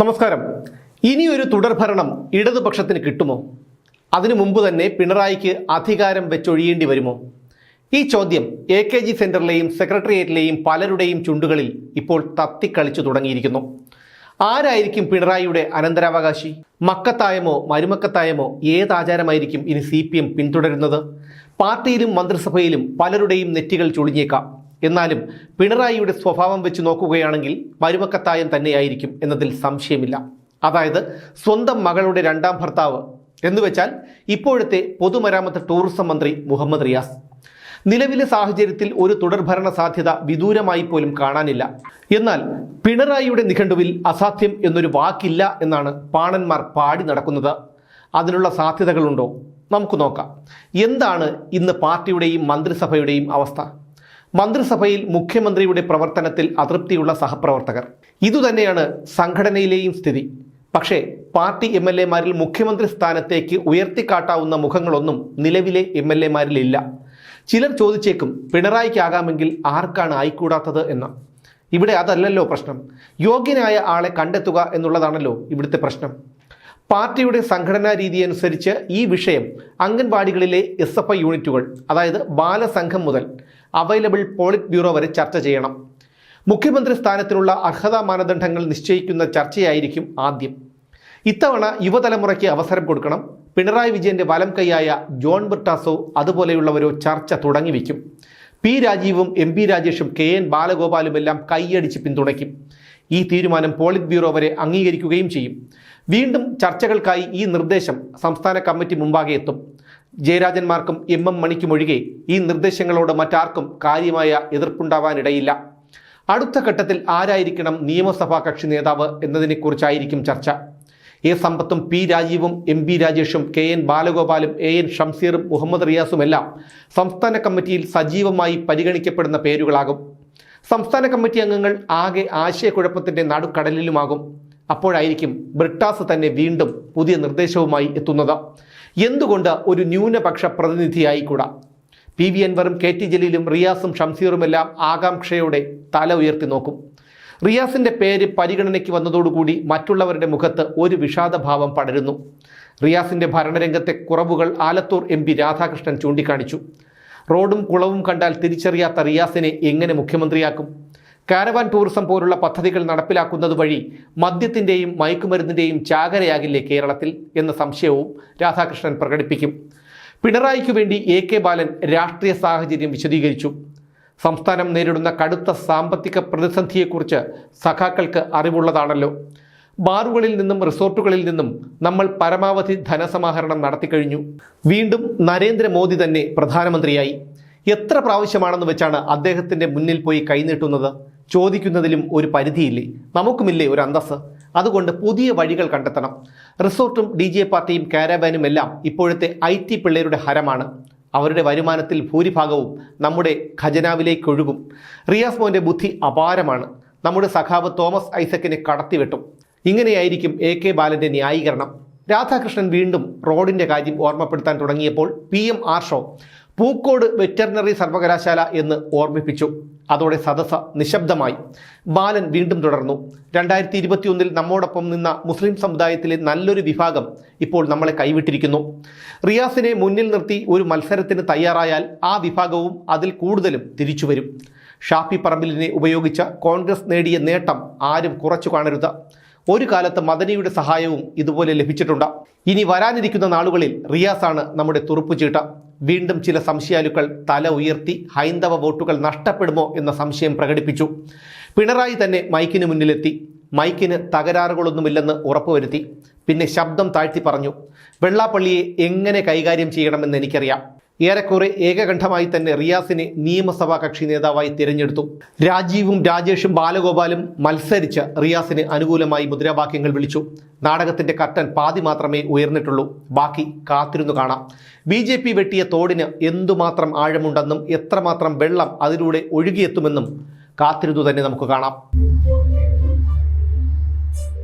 നമസ്കാരം. ഇനിയൊരു തുടർഭരണം ഇടതുപക്ഷത്തിന് കിട്ടുമോ? അതിനു മുമ്പ് തന്നെ പിണറായിക്ക് അധികാരം വെച്ചൊഴിയേണ്ടി വരുമോ? ഈ ചോദ്യം എ കെ ജി സെന്ററിലെയും സെക്രട്ടേറിയറ്റിലെയും പലരുടെയും ചുണ്ടുകളിൽ ഇപ്പോൾ തത്തിക്കളിച്ചു തുടങ്ങിയിരിക്കുന്നു. ആരായിരിക്കും പിണറായിയുടെ അനന്തരാവകാശി? മക്കത്തായമോ മരുമക്കത്തായമോ ഏതാചാരമായിരിക്കും ഇനി സി പി എം പിന്തുടരുന്നത്? പാർട്ടിയിലും മന്ത്രിസഭയിലും പലരുടെയും നെറ്റികൾ ചുളിഞ്ഞേക്കാം. എന്നാലും പിണറായിയുടെ സ്വഭാവം വെച്ച് നോക്കുകയാണെങ്കിൽ മരുമക്കത്തായം തന്നെയായിരിക്കും എന്നതിൽ സംശയമില്ല. അതായത് സ്വന്തം മകളുടെ രണ്ടാം ഭർത്താവ് എന്നുവെച്ചാൽ ഇപ്പോഴത്തെ പൊതുമരാമത്ത് ടൂറിസം മന്ത്രി മുഹമ്മദ് റിയാസ്. നിലവിലെ സാഹചര്യത്തിൽ ഒരു തുടർഭരണ സാധ്യത വിദൂരമായി പോലും കാണാനില്ല. എന്നാൽ പിണറായിയുടെ നിഘണ്ടുവിൽ അസാധ്യം എന്നൊരു വാക്കില്ല എന്നാണ് പാണന്മാർ പാടി നടക്കുന്നത്. അതിനുള്ള സാധ്യതകളുണ്ടോ? നമുക്ക് നോക്കാം. എന്താണ് ഇന്ന് പാർട്ടിയുടെയും മന്ത്രിസഭയുടെയും അവസ്ഥ? മന്ത്രിസഭയിൽ മുഖ്യമന്ത്രിയുടെ പ്രവർത്തനത്തിൽ അതൃപ്തിയുള്ള സഹപ്രവർത്തകർ. ഇതുതന്നെയാണ് സംഘടനയിലെയും സ്ഥിതി. പക്ഷേ പാർട്ടി എം എൽ എമാരിൽ മുഖ്യമന്ത്രി സ്ഥാനത്തേക്ക് ഉയർത്തിക്കാട്ടാവുന്ന മുഖങ്ങളൊന്നും നിലവിലെ എം എൽ എമാരിലില്ല. ചിലർ ചോദിച്ചേക്കും പിണറായിക്കാകാമെങ്കിൽ ആർക്കാണ് ആയിക്കൂടാത്തത് എന്ന്? ഇവിടെ അതല്ലല്ലോ പ്രശ്നം. യോഗ്യനായ ആളെ കണ്ടെത്തുക എന്നുള്ളതാണല്ലോ ഇവിടുത്തെ പ്രശ്നം. പാർട്ടിയുടെ സംഘടനാ രീതി അനുസരിച്ച് ഈ വിഷയം അംഗൻവാടികളിലെ എസ് എഫ് ഐ യൂണിറ്റുകൾ അതായത് ബാലസംഘം മുതൽ അവൈലബിൾ പോളിറ്റ് ബ്യൂറോ വരെ ചർച്ച ചെയ്യണം. മുഖ്യമന്ത്രി സ്ഥാനത്തിനുള്ള അർഹതാ മാനദണ്ഡങ്ങൾ നിശ്ചയിക്കുന്ന ചർച്ചയായിരിക്കും ആദ്യം. ഇത്തവണ യുവതലമുറയ്ക്ക് അവസരം കൊടുക്കണം. പിണറായി വിജയന്റെ വലം കൈയായ ജോൺ ബിർട്ടാസോ അതുപോലെയുള്ളവരോ ചർച്ച തുടങ്ങിവെക്കും പി രാജീവും എം പി രാജേഷും കെ എൻ ബാലഗോപാലുമെല്ലാം കൈയടിച്ച് പിന്തുണയ്ക്കും. ഈ തീരുമാനം പോളിറ്റ് ബ്യൂറോ വരെ അംഗീകരിക്കുകയും ചെയ്യും. വീണ്ടും ചർച്ചകൾക്കായി ഈ നിർദ്ദേശം സംസ്ഥാന കമ്മിറ്റി മുമ്പാകെ എത്തും. ജയരാജന്മാർക്കും എം എം മണിക്കുമൊഴികെ ഈ നിർദ്ദേശങ്ങളോട് മറ്റാർക്കും കാര്യമായ എതിർപ്പുണ്ടാവാനിടയില്ല. അടുത്ത ഘട്ടത്തിൽ ആരായിരിക്കണം നിയമസഭാ കക്ഷി നേതാവ് എന്നതിനെക്കുറിച്ചായിരിക്കും ചർച്ച. എ സമ്പത്തും പി രാജീവും എം പി രാജേഷും കെ എൻ ബാലഗോപാലും എ എൻ ഷംസീറും മുഹമ്മദ് റിയാസുമെല്ലാം സംസ്ഥാന കമ്മിറ്റിയിൽ സജീവമായി പരിഗണിക്കപ്പെടുന്ന പേരുകളാകും. സംസ്ഥാന കമ്മിറ്റി അംഗങ്ങൾ ആകെ ആശയക്കുഴപ്പത്തിന്റെ നടുക്കടലിലുമാകും. അപ്പോഴായിരിക്കും ബ്രിട്ടാസ് തന്നെ വീണ്ടും പുതിയ നിർദ്ദേശവുമായി എത്തുന്നത്. എന്തുകൊണ്ട് ഒരു ന്യൂനപക്ഷ പ്രതിനിധിയായിക്കൂടാ? പി വി അൻവറും കെ ടി ജലീലും റിയാസും ഷംസീറുമെല്ലാം ആകാംക്ഷയോടെ തല ഉയർത്തി നോക്കും. റിയാസിന്റെ പേര് പരിഗണനയ്ക്ക് വന്നതോടുകൂടി മറ്റുള്ളവരുടെ മുഖത്ത് ഒരു വിഷാദഭാവം പടരുന്നു. റിയാസിന്റെ ഭരണരംഗത്തെ കുറവുകൾ ആലത്തൂർ എം രാധാകൃഷ്ണൻ ചൂണ്ടിക്കാണിച്ചു. റോഡും കുളവും കണ്ടാൽ തിരിച്ചറിയാത്ത റിയാസിനെ എങ്ങനെ മുഖ്യമന്ത്രിയാക്കും? കാരവാൻ ടൂറിസം പോലുള്ള പദ്ധതികൾ നടപ്പിലാക്കുന്നത് വഴി മദ്യത്തിന്റെയും മയക്കുമരുന്നിന്റെയും ചാകരയാകില്ലേ കേരളത്തിൽ എന്ന സംശയവും രാധാകൃഷ്ണൻ പ്രകടിപ്പിക്കും. പിണറായിക്കു വേണ്ടി എ കെ ബാലൻ രാഷ്ട്രീയ സാഹചര്യം വിശദീകരിച്ചു. സംസ്ഥാനം നേരിടുന്ന കടുത്ത സാമ്പത്തിക പ്രതിസന്ധിയെക്കുറിച്ച് സഖാക്കൾക്ക് അറിവുള്ളതാണല്ലോ. ബാറുകളിൽ നിന്നും റിസോർട്ടുകളിൽ നിന്നും നമ്മൾ പരമാവധി ധനസമാഹരണം നടത്തിക്കഴിഞ്ഞു വീണ്ടും നരേന്ദ്രമോദി തന്നെ പ്രധാനമന്ത്രിയായി. എത്ര പ്രാവശ്യമാണെന്ന് വെച്ചാണ് അദ്ദേഹത്തിന്റെ മുന്നിൽ പോയി കൈനീട്ടുന്നത്? ചോദിക്കുന്നതിലും ഒരു പരിധിയില്ലേ? നമുക്കുമില്ലേ ഒരു അന്തസ്സ്? അതുകൊണ്ട് പുതിയ വഴികൾ കണ്ടെത്തണം. റിസോർട്ടും ഡി ജെ പാർട്ടിയും കാരാബാനും എല്ലാം ഇപ്പോഴത്തെ ഐ ടി പിള്ളേരുടെ ഹരമാണ്. അവരുടെ വരുമാനത്തിൽ ഭൂരിഭാഗവും നമ്മുടെ ഖജനാവിലേക്ക് ഒഴുകും. റിയാസ് മോന്റെ ബുദ്ധി അപാരമാണ്. നമ്മുടെ സഖാവ് തോമസ് ഐസക്കിനെ കടത്തിവെട്ടും. ഇങ്ങനെയായിരിക്കും എ കെ ബാലന്റെ ന്യായീകരണം. രാധാകൃഷ്ണൻ വീണ്ടും റോഡിന്റെ കാര്യം ഓർമ്മപ്പെടുത്താൻ തുടങ്ങിയപ്പോൾ P M Arsho Pookode veterinary സർവകലാശാല എന്ന് ഓർമ്മിപ്പിച്ചു. അതോടെ സദസ്സ നിശബ്ദമായി. ബാലൻ വീണ്ടും തുടർന്നു. രണ്ടായിരത്തി ഇരുപത്തിയൊന്നിൽ നമ്മോടൊപ്പം നിന്ന മുസ്ലിം സമുദായത്തിലെ നല്ലൊരു വിഭാഗം ഇപ്പോൾ നമ്മളെ കൈവിട്ടിരിക്കുന്നു. റിയാസിനെ മുന്നിൽ നിർത്തി ഒരു മത്സരത്തിന് തയ്യാറായാൽ ആ വിഭാഗവും അതിൽ കൂടുതലും തിരിച്ചു വരും. ഷാഫി പറമ്പിലിനെ ഉപയോഗിച്ച കോൺഗ്രസ് നേടിയ നേട്ടം ആരും കുറച്ചു കാണരുത്. ഒരു കാലത്ത് മദനിയുടെ സഹായവും ഇതുപോലെ ലഭിച്ചിട്ടുണ്ട്. ഇനി വരാനിരിക്കുന്ന നാളുകളിൽ റിയാസാണ് നമ്മുടെ തുറുപ്പുചീട്ട വീണ്ടും ചില സംശയാലുക്കൾ തല ഉയർത്തി ഹൈന്ദവ വോട്ടുകൾ നഷ്ടപ്പെടുമോ എന്ന സംശയം പ്രകടിപ്പിച്ചു. പിണറായി തന്നെ മൈക്കിന് മുന്നിലെത്തി. മൈക്കിന് തകരാറുകളൊന്നുമില്ലെന്ന് ഉറപ്പുവരുത്തി. പിന്നെ ശബ്ദം താഴ്ത്തി പറഞ്ഞു. വെള്ളാപ്പള്ളിയെ എങ്ങനെ കൈകാര്യം ചെയ്യണമെന്ന് എനിക്കറിയാം. ഏറെക്കുറെ ഏകകണ്ഠമായി തന്നെ റിയാസിനെ നിയമസഭാ കക്ഷി നേതാവായി തിരഞ്ഞെടുത്തു. രാജീവും രാജേഷും ബാലഗോപാലും മത്സരിച്ച് റിയാസിന് അനുകൂലമായി മുദ്രാവാക്യങ്ങൾ വിളിച്ചു. നാടകത്തിന്റെ കട്ടൻ പാതി മാത്രമേ ഉയർന്നിട്ടുള്ളൂ. ബാക്കി കാത്തിരുന്നു കാണാം. ബി ജെ പി വെട്ടിയ തോടിന് എന്തുമാത്രം ആഴമുണ്ടെന്നും എത്രമാത്രം വെള്ളം അതിലൂടെ ഒഴുകിയെത്തുമെന്നും കാത്തിരുന്നു തന്നെ നമുക്ക് കാണാം.